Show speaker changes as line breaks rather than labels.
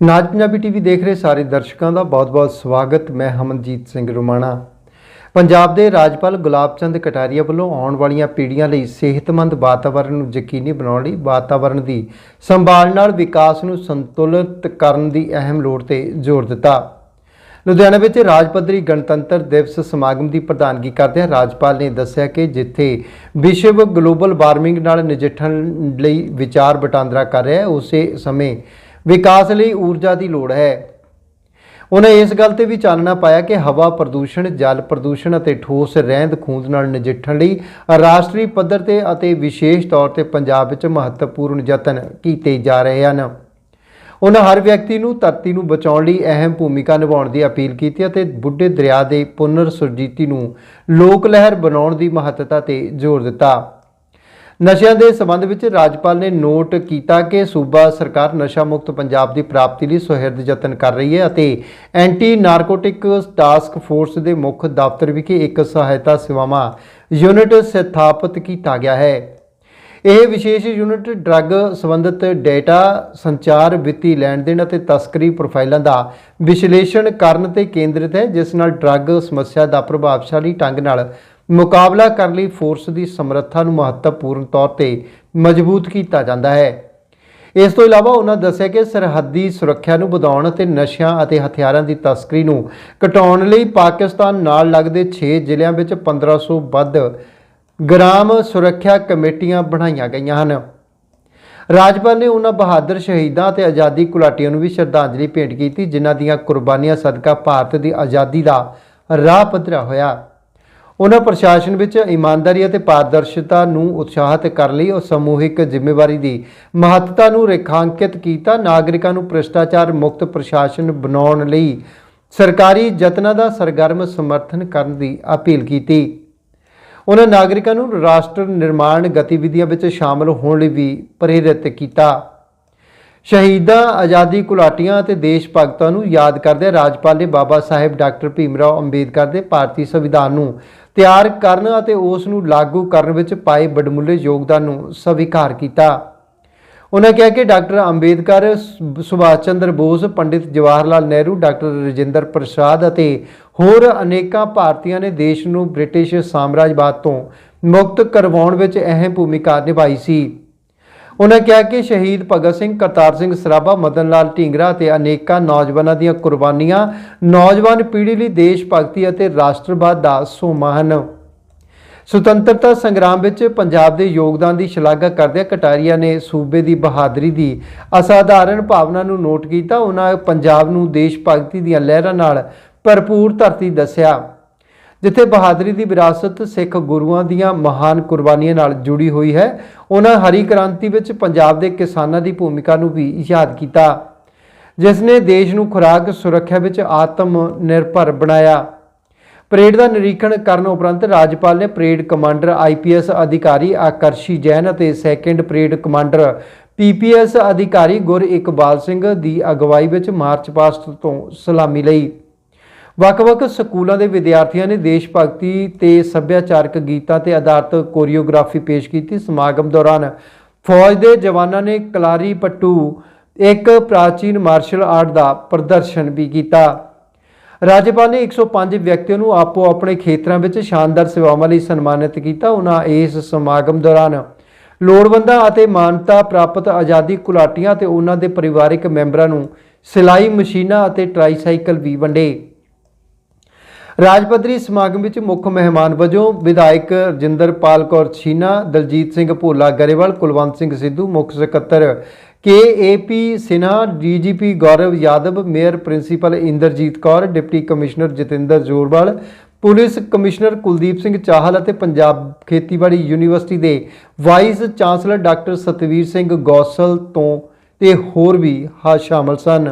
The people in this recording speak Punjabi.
ਨਾਜ ਪੰਜਾਬੀ ਟੀਵੀ ਦੇਖ ਰਹੇ ਸਾਰੇ ਦਰਸ਼ਕਾਂ ਦਾ ਬਹੁਤ-ਬਹੁਤ ਸਵਾਗਤ। ਮੈਂ ਹਮਨਜੀਤ ਸਿੰਘ ਰੁਮਾਣਾ। ਪੰਜਾਬ ਦੇ ਰਾਜਪਾਲ ਗੁਲਾਬ ਚੰਦ ਕਟਾਰੀਆ ਵੱਲੋਂ ਆਉਣ ਵਾਲੀਆਂ ਪੀੜ੍ਹੀਆਂ ਲਈ ਸਿਹਤਮੰਦ ਵਾਤਾਵਰਣ ਨੂੰ ਯਕੀਨੀ ਬਣਾਉਣ ਲਈ ਵਾਤਾਵਰਣ ਦੀ ਸੰਭਾਲ ਨਾਲ ਵਿਕਾਸ ਨੂੰ ਸੰਤੁਲਿਤ ਕਰਨ ਦੀ ਅਹਿਮ ਲੋੜ ਤੇ ਜ਼ੋਰ ਦਿੱਤਾ। ਲੁਧਿਆਣਾ ਵਿੱਚ ਰਾਜ ਪੱਧਰੀ ਗਣਤੰਤਰ ਦਿਵਸ ਸਮਾਗਮ ਦੀ ਪ੍ਰਧਾਨਗੀ ਕਰਦਿਆਂ ਰਾਜਪਾਲ ਨੇ ਦੱਸਿਆ ਕਿ ਜਿੱਥੇ ਵਿਸ਼ਵ ਗਲੋਬਲ ਵਾਰਮਿੰਗ ਨਾਲ ਨਜਿੱਠਣ ਲਈ ਵਿਚਾਰ ਵਟਾਂਦਰਾ ਕਰ ਰਿਹਾ ਹੈ, ਉਸੇ ਸਮੇਂ ਵਿਕਾਸ ਲਈ ਊਰਜਾ ਦੀ ਲੋੜ ਹੈ। ਉਹਨਾਂ ਇਸ ਗੱਲ ਤੇ ਵੀ ਚਾਨਣਾ ਪਾਇਆ ਕਿ ਹਵਾ ਪ੍ਰਦੂਸ਼ਣ, ਜਲ ਪ੍ਰਦੂਸ਼ਣ ਅਤੇ ਠੋਸ ਰਹਿੰਦ ਖੂੰਹਦ ਨਾਲ ਨਜਿੱਠਣ ਲਈ ਰਾਸ਼ਟਰੀ ਪੱਧਰ ਤੇ ਅਤੇ ਵਿਸ਼ੇਸ਼ ਤੌਰ ਤੇ ਪੰਜਾਬ ਵਿੱਚ ਮਹੱਤਵਪੂਰਨ ਯਤਨ ਕੀਤੇ ਜਾ ਰਹੇ ਹਨ। ਉਹਨਾਂ ਹਰ ਵਿਅਕਤੀ ਨੂੰ ਧਰਤੀ ਨੂੰ ਬਚਾਉਣ ਲਈ ਅਹਿਮ ਭੂਮਿਕਾ ਨਿਭਾਉਣ ਦੀ ਅਪੀਲ ਕੀਤੀ ਅਤੇ ਬੁੱਢੇ ਦਰਿਆ ਦੇ ਪੁਨਰ ਸੁਰਜੀਤੀ ਨੂੰ ਲੋਕ ਲਹਿਰ ਬਣਾਉਣ ਦੀ ਮਹੱਤਤਾ ਤੇ ਜ਼ੋਰ ਦਿੱਤਾ। ਨਸ਼ਿਆਂ ਦੇ ਸਬੰਧ ਵਿੱਚ ਰਾਜਪਾਲ ਨੇ ਨੋਟ ਕੀਤਾ ਕਿ ਸੂਬਾ ਸਰਕਾਰ ਨਸ਼ਾ ਮੁਕਤ ਪੰਜਾਬ ਦੀ ਪ੍ਰਾਪਤੀ ਲਈ ਸੁਹਿਰਦ ਯਤਨ ਕਰ ਰਹੀ ਹੈ ਅਤੇ ਐਂਟੀ ਨਾਰਕੋਟਿਕ ਟਾਸਕ ਫੋਰਸ ਦੇ ਮੁੱਖ ਦਫ਼ਤਰ ਵਿਖੇ ਇੱਕ ਸਹਾਇਤਾ ਸੇਵਾਵਾਂ ਯੂਨਿਟ ਸਥਾਪਿਤ ਕੀਤਾ ਗਿਆ ਹੈ। ਇਹ ਵਿਸ਼ੇਸ਼ ਯੂਨਿਟ ਡਰੱਗ ਸੰਬੰਧਿਤ ਡੇਟਾ ਸੰਚਾਰ, ਵਿੱਤੀ ਲੈਣ ਦੇਣ ਅਤੇ ਤਸਕਰੀ ਪ੍ਰੋਫਾਈਲਾਂ ਦਾ ਵਿਸ਼ਲੇਸ਼ਣ ਕਰਨ ਤੇ ਕੇਂਦਰਿਤ ਹੈ, ਜਿਸ ਨਾਲ ਡਰੱਗ ਸਮੱਸਿਆ ਦਾ ਪ੍ਰਭਾਵਸ਼ਾਲੀ ਢੰਗ ਨਾਲ ਮੁਕਾਬਲਾ ਕਰਨ ਲਈ ਫੋਰਸ ਦੀ ਸਮਰੱਥਾ ਨੂੰ ਮਹੱਤਵਪੂਰਨ ਤੌਰ ਤੇ ਮਜ਼ਬੂਤ ਕੀਤਾ ਜਾਂਦਾ ਹੈ। ਇਸ ਤੋਂ ਇਲਾਵਾ ਉਹਨਾਂ ਦੱਸਿਆ ਕਿ ਸਰਹੱਦੀ ਸੁਰੱਖਿਆ ਨੂੰ ਵਧਾਉਣ ਅਤੇ ਨਸ਼ਿਆਂ ਅਤੇ ਹਥਿਆਰਾਂ ਦੀ ਤਸਕਰੀ ਨੂੰ ਘਟਾਉਣ ਲਈ ਪਾਕਿਸਤਾਨ ਨਾਲ ਲੱਗਦੇ 6 ਜ਼ਿਲ੍ਹਿਆਂ ਵਿੱਚ 1500 ਵੱਧ ਗ੍ਰਾਮ ਸੁਰੱਖਿਆ ਕਮੇਟੀਆਂ ਬਣਾਈਆਂ ਗਈਆਂ ਹਨ। ਰਾਜਪਾਲ ਨੇ ਉਹਨਾਂ ਬਹਾਦਰ ਸ਼ਹੀਦਾਂ ਤੇ ਆਜ਼ਾਦੀ ਘੁਲਾਟੀਆਂ ਨੂੰ ਵੀ ਸ਼ਰਧਾਂਜਲੀ ਭੇਂਟ ਕੀਤੀ, ਜਿਨ੍ਹਾਂ ਦੀਆਂ ਕੁਰਬਾਨੀਆਂ ਸਦਕਾ ਭਾਰਤ ਦੀ ਆਜ਼ਾਦੀ ਦਾ ਰਾਹ ਪੱਧਰਾ ਹੋਇਆ। ਉਹਨਾਂ ਪ੍ਰਸ਼ਾਸਨ ਵਿੱਚ ਇਮਾਨਦਾਰੀ ਅਤੇ ਪਾਰਦਰਸ਼ਤਾ ਨੂੰ ਉਤਸ਼ਾਹਿਤ ਕਰਨ ਲਈ ਉਹ ਸਮੂਹਿਕ ਜ਼ਿੰਮੇਵਾਰੀ ਦੀ ਮਹੱਤਤਾ ਨੂੰ ਰੇਖਾਂਕਿਤ ਕੀਤਾ, ਨਾਗਰਿਕਾਂ ਨੂੰ ਭ੍ਰਿਸ਼ਟਾਚਾਰ ਮੁਕਤ ਪ੍ਰਸ਼ਾਸਨ ਬਣਾਉਣ ਲਈ ਸਰਕਾਰੀ ਯਤਨਾਂ ਦਾ ਸਰਗਰਮ ਸਮਰਥਨ ਕਰਨ ਦੀ ਅਪੀਲ ਕੀਤੀ। ਉਹਨਾਂ ਨਾਗਰਿਕਾਂ ਨੂੰ ਰਾਸ਼ਟਰ ਨਿਰਮਾਣ ਗਤੀਵਿਧੀਆਂ ਵਿੱਚ ਸ਼ਾਮਲ ਹੋਣ ਲਈ ਵੀ ਪ੍ਰੇਰਿਤ ਕੀਤਾ। ਸ਼ਹੀਦਾਂ, ਆਜ਼ਾਦੀ ਘੁਲਾਟੀਆਂ ਅਤੇ ਦੇਸ਼ ਭਗਤਾਂ ਨੂੰ ਯਾਦ ਕਰਦੇ ਰਾਜਪਾਲ ਨੇ ਬਾਬਾ ਸਾਹਿਬ ਡਾਕਟਰ ਭੀਮ ਰਾਓ ਅੰਬੇਦਕਰ ਦੇ ਭਾਰਤੀ ਸੰਵਿਧਾਨ ਨੂੰ ਤਿਆਰ ਕਰਨ ਅਤੇ ਉਸ ਨੂੰ ਲਾਗੂ ਕਰਨ ਵਿੱਚ ਪਾਏ ਵਡਮੁੱਲੇ ਯੋਗਦਾਨ ਨੂੰ ਸਵੀਕਾਰ ਕੀਤਾ। ਉਹਨਾਂ ਕਿਹਾ ਕਿ ਡਾਕਟਰ ਅੰਬੇਦਕਰ ਸੁਭਾਸ਼ ਚੰਦਰ ਬੋਸ, ਪੰਡਿਤ ਜਵਾਹਰ ਲਾਲ ਨਹਿਰੂ, ਡਾਕਟਰ ਰਜਿੰਦਰ ਪ੍ਰਸਾਦ ਅਤੇ ਹੋਰ ਅਨੇਕਾਂ ਭਾਰਤੀਆਂ ਨੇ ਦੇਸ਼ ਨੂੰ ਬ੍ਰਿਟਿਸ਼ ਸਾਮਰਾਜਵਾਦ ਤੋਂ ਮੁਕਤ ਕਰਵਾਉਣ ਵਿੱਚ ਅਹਿਮ ਭੂਮਿਕਾ ਨਿਭਾਈ ਸੀ। ਉਹਨਾਂ ਕਿਹਾ ਕਿ ਸ਼ਹੀਦ ਭਗਤ ਸਿੰਘ, ਕਰਤਾਰ ਸਿੰਘ ਸਰਾਭਾ, ਮਦਨ ਲਾਲ ਢੀਂਗਰਾ ਅਤੇ ਅਨੇਕਾਂ ਨੌਜਵਾਨਾਂ ਦੀਆਂ ਕੁਰਬਾਨੀਆਂ ਨੌਜਵਾਨ ਪੀੜ੍ਹੀ ਲਈ ਦੇਸ਼ ਭਗਤੀ ਅਤੇ ਰਾਸ਼ਟਰਵਾਦ ਦਾ ਸੋਮਾ ਹਨ। ਸੁਤੰਤਰਤਾ ਸੰਗਰਾਮ ਵਿੱਚ ਪੰਜਾਬ ਦੇ ਯੋਗਦਾਨ ਦੀ ਸ਼ਲਾਘਾ ਕਰਦਿਆਂ ਕਟਾਰੀਆ ਨੇ ਸੂਬੇ ਦੀ ਬਹਾਦਰੀ ਦੀ ਅਸਾਧਾਰਨ ਭਾਵਨਾ ਨੂੰ ਨੋਟ ਕੀਤਾ। ਉਹਨਾਂ ਪੰਜਾਬ ਨੂੰ ਦੇਸ਼ ਭਗਤੀ ਦੀਆਂ ਲਹਿਰਾਂ ਨਾਲ ਭਰਪੂਰ ਧਰਤੀ ਦੱਸਿਆ। ਜਿੱਥੇ ਬਹਾਦਰੀ ਦੀ ਵਿਰਾਸਤ ਸਿੱਖ ਗੁਰੂਆਂ ਦੀਆਂ ਮਹਾਨ ਕੁਰਬਾਨੀਆਂ ਨਾਲ ਜੁੜੀ ਹੋਈ ਹੈ, ਉਹਨਾਂ ਹਰੀ ਕ੍ਰਾਂਤੀ ਵਿੱਚ ਪੰਜਾਬ ਦੇ ਕਿਸਾਨਾਂ ਦੀ ਭੂਮਿਕਾ ਨੂੰ ਵੀ ਯਾਦ ਕੀਤਾ, ਜਿਸ ਨੇ ਦੇਸ਼ ਨੂੰ ਖੁਰਾਕ ਸੁਰੱਖਿਆ ਵਿੱਚ ਆਤਮ ਨਿਰਭਰ ਬਣਾਇਆ। ਪਰੇਡ ਦਾ ਨਿਰੀਖਣ ਕਰਨ ਉਪਰੰਤ ਰਾਜਪਾਲ ਨੇ ਪਰੇਡ ਕਮਾਂਡਰ ਆਈਪੀਐਸ ਅਧਿਕਾਰੀ ਆਕਰਸ਼ੀ ਜੈਨ ਅਤੇ ਸੈਕੰਡ ਪਰੇਡ ਕਮਾਂਡਰ ਪੀਪੀਐਸ ਅਧਿਕਾਰੀ ਗੁਰ ਇਕਬਾਲ ਸਿੰਘ ਦੀ ਅਗਵਾਈ ਵਿੱਚ ਮਾਰਚ ਪਾਸਟ ਤੋਂ ਸਲਾਮੀ ਲਈ। ਵੱਖ-ਵੱਖ ਸਕੂਲਾਂ ਦੇ ਵਿਦਿਆਰਥੀਆਂ ਨੇ ਦੇਸ਼ ਭਗਤੀ ਤੇ ਸੱਭਿਆਚਾਰਕ ਗੀਤਾਂ ਤੇ ਆਧਾਰਿਤ ਕੋਰੀਓਗ੍ਰਾਫੀ ਪੇਸ਼ ਕੀਤੀ ਸਮਾਗਮ ਦੌਰਾਨ। ਫੌਜ ਦੇ ਜਵਾਨਾਂ ਨੇ ਕਲਾਰੀ ਪੱਟੂ, ਇੱਕ ਪ੍ਰਾਚੀਨ ਮਾਰਸ਼ਲ ਆਰਟ ਦਾ ਪ੍ਰਦਰਸ਼ਨ ਵੀ ਕੀਤਾ। ਰਾਜਪਾਲ ਨੇ 105 ਵਿਅਕਤੀਆਂ ਨੂੰ ਆਪੋ ਆਪਣੇ ਖੇਤਰਾਂ ਵਿੱਚ ਸ਼ਾਨਦਾਰ ਸੇਵਾਵਾਂ ਲਈ ਸਨਮਾਨਿਤ ਕੀਤਾ। ਉਹਨਾਂ ਇਸ ਸਮਾਗਮ ਦੌਰਾਨ ਲੋੜਵੰਦਾਂ ਅਤੇ ਮਾਨਤਾ ਪ੍ਰਾਪਤ ਆਜ਼ਾਦੀ ਘੁਲਾਟੀਆਂ ਤੇ ਉਹਨਾਂ ਦੇ ਪਰਿਵਾਰਕ ਮੈਂਬਰਾਂ ਨੂੰ ਸਿਲਾਈ ਮਸ਼ੀਨਾਂ ਅਤੇ ਟ੍ਰਾਈਸਾਈਕਲ ਵੀ ਵੰਡੇ। ਰਾਜ ਪੱਧਰੀ ਸਮਾਗਮ ਵਿੱਚ ਮੁੱਖ ਮਹਿਮਾਨ ਵਜੋਂ ਵਿਧਾਇਕ ਰਜਿੰਦਰਪਾਲ ਕੌਰ ਛੀਨਾ, ਦਲਜੀਤ ਸਿੰਘ ਭੋਲਾ ਗਰੇਵਾਲ, ਕੁਲਵੰਤ ਸਿੰਘ ਸਿੱਧੂ, ਮੁੱਖ ਸਕੱਤਰ KAP Sinha DGP Gaurav Yadav, mayor principal Inderjit Kaur, deputy commissioner Jatinder Jorwal, police commissioner Kuldeep Singh Chahal ਅਤੇ ਪੰਜਾਬ ਖੇਤੀਬਾੜੀ ਯੂਨੀਵਰਸਿਟੀ ਦੇ vice chancellor doctor Satvir Singh Gosal ਤੋਂ ਤੇ ਹੋਰ ਵੀ ਹਾ ਸ਼ਾਮਲ ਸਨ।